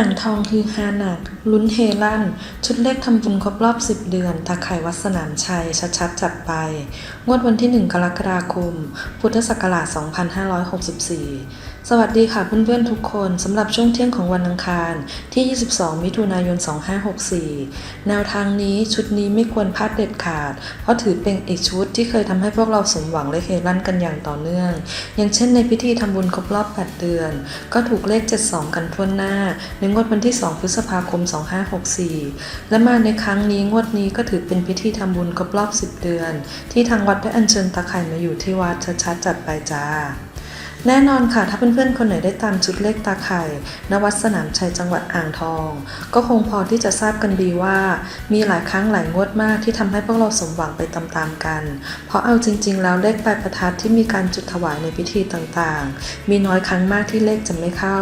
นางทองคือฮานักลุ้นเฮลั่น ชุดเลขทำบุญครบรอบ 10 เดือน ตาไข่วัดสนามชัย ชัดๆ จัดไป งวดวันที่ 1 กรกฎาคม พุทธศักราช 2564 สวัสดีค่ะเพื่อนๆทุกคนสำหรับช่วงเที่ยงของวันอังคารที่ 22 มิถุนายน 2564 แนวทางนี้ชุดนี้ไม่ควรพลาดเด็ดขาด เพราะถือเป็นอีกชุดที่เคยทำให้พวกเราสมหวังและเฮลั่นกันอย่างต่อเนื่อง อย่างเช่นในพิธีทำบุญครบรอบ 8 เดือน ก็ถูกเลข 72 กันทั่วหน้า ในงวดวันที่ 2 พฤษภาคม 2564 และมาในครั้งนี้งวดนี้ก็ถือเป็นพิธีทำบุญครบรอบ 10 เดือน ที่ทางวัดได้อัญเชิญตาไข่มาอยู่ที่วัดชัดๆจัดไปจ้า แน่นอนค่ะ ถ้าเพื่อนๆคนไหนได้ตามชุดเลขตาไข่ณวัดสนามชัยจังหวัดอ่างทอง ก็คงพอที่จะทราบกันดีว่า มีหลายครั้งหลายงวดมากที่ทำให้พวกเราสมหวังไปตามๆกัน เพราะเอาจริง ๆ แล้วเลขปลายประทัดที่มีการจุดถวายในพิธีต่างๆ มีน้อยครั้งมากที่เลขจะไม่เข้า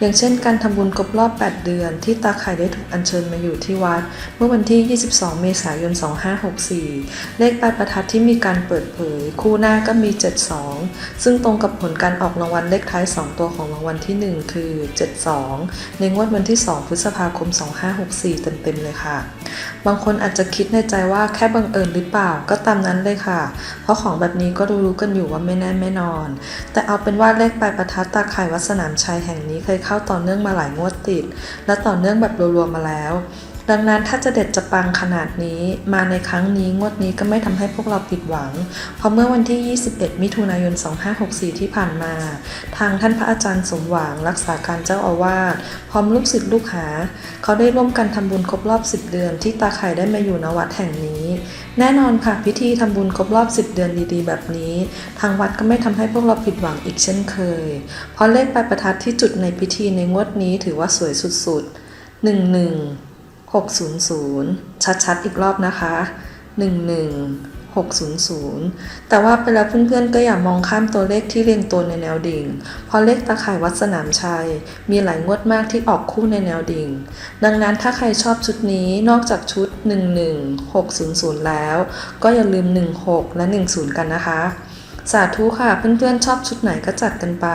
อย่างเช่น การทำบุญครบรอบ 8 เดือนที่ตาไข่ได้ถูกอัญเชิญมาอยู่ที่วัด เมื่อวันที่ 22 เมษายน 2564 เลขปลายประทัดที่มีการเปิดเผย คู่หน้าก็มี 72 ซึ่งตรงกับผลการออกรางวัลเลขท้าย 2 ตัวของรางวัลที่ 1 คือ 72 ในงวดวันที่ 2 พฤษภาคม 2564 เต็มๆเลยค่ะ บางคนอาจจะคิดในใจว่าแค่บังเอิญหรือเปล่าก็ตามนั้นเลยค่ะ เพราะของแบบนี้ก็รู้ๆกันอยู่ว่าไม่แน่ไม่นอน แต่เอาเป็นว่าเลขปลายประทัดตาข่ายวัดสนามชัยแห่งนี้เคยเข้าต่อเนื่องมาหลายงวดติด และต่อเนื่องแบบรัวๆมาแล้ว ดังนั้นถ้าจะเด็ดจะปังขนาดนี้ มาในครั้งนี้งวดนี้ก็ไม่ทำให้พวกเราผิดหวัง เพราะเมื่อวันที่ 21 มิถุนายน 2564 ที่ผ่านมา ทางท่านพระอาจารย์สมหวังรักษาการเจ้าอาวาสพร้อมลูกศิษย์ลูกหา เขาได้ร่วมกันทำบุญครบรอบ 10 เดือนที่ตาไข่ได้มาอยู่ณวัดแห่งนี้ แน่นอนค่ะพิธีทำบุญครบรอบ 10 เดือนดีๆ แบบนี้ ทางวัดก็ไม่ทำให้พวกเราผิดหวังอีกเช่นเคย เพราะเลขปลายประทัดที่จุดในพิธีในงวดนี้ถือว่าสวยสุดๆ 11 600 ชัดๆ อีกรอบนะคะ 11 600 แต่ว่าไปแล้วเพื่อนๆ ก็อย่ามองข้ามตัวเลขที่เรียงตัวในแนวดิ่ง เพราะเลขตาข่ายวัดสนามชัย มีหลายงวดมากที่ออกคู่ในแนวดิ่ง ดังนั้นถ้าใครชอบชุดนี้นอกจากชุด 11 600 แล้ว ก็อย่าลืม 16 และ 10 กันนะคะ สาธุค่ะเพื่อนๆชอบชุดไหนก็จัดกันไป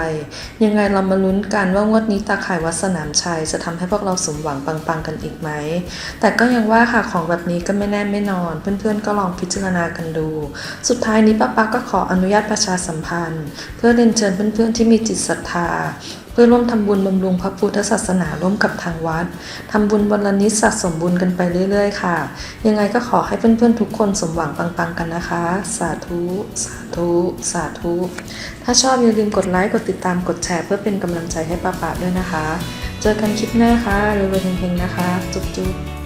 ยังไงเรามาลุ้นกันว่างวดนี้ตาข่ายวัดสนามชัยจะทำให้พวกเราสมหวังปังๆกันอีกไหม แต่ก็ยังว่าค่ะของแบบนี้ก็ไม่แน่ไม่นอน เพื่อนๆก็ลองพิจารณากันดู สุดท้ายนี้ป้าป๊าก็ขออนุญาตประชาสัมพันธ์ เพื่อเรียนเชิญเพื่อนๆที่มีจิตศรัทธา เพื่อร่วมทำบุญบำรุงพระพุทธศาสนาร่วมกับทางวัดทำบุญวันละนิดสะสมบุญกันไปเรื่อยๆ ค่ะ ยังไงก็ขอให้เพื่อนๆทุกคนสมหวังปังๆกันนะคะ สาธุ สาธุ สาธุ ถ้าชอบอย่าลืมกดไลค์กดติดตามกดแชร์เพื่อเป็นกำลังใจให้ป้าป๊าด้วยนะคะ เจอกันคลิปหน้าค่ะเร็วๆเฮงๆนะคะ จุ๊บๆ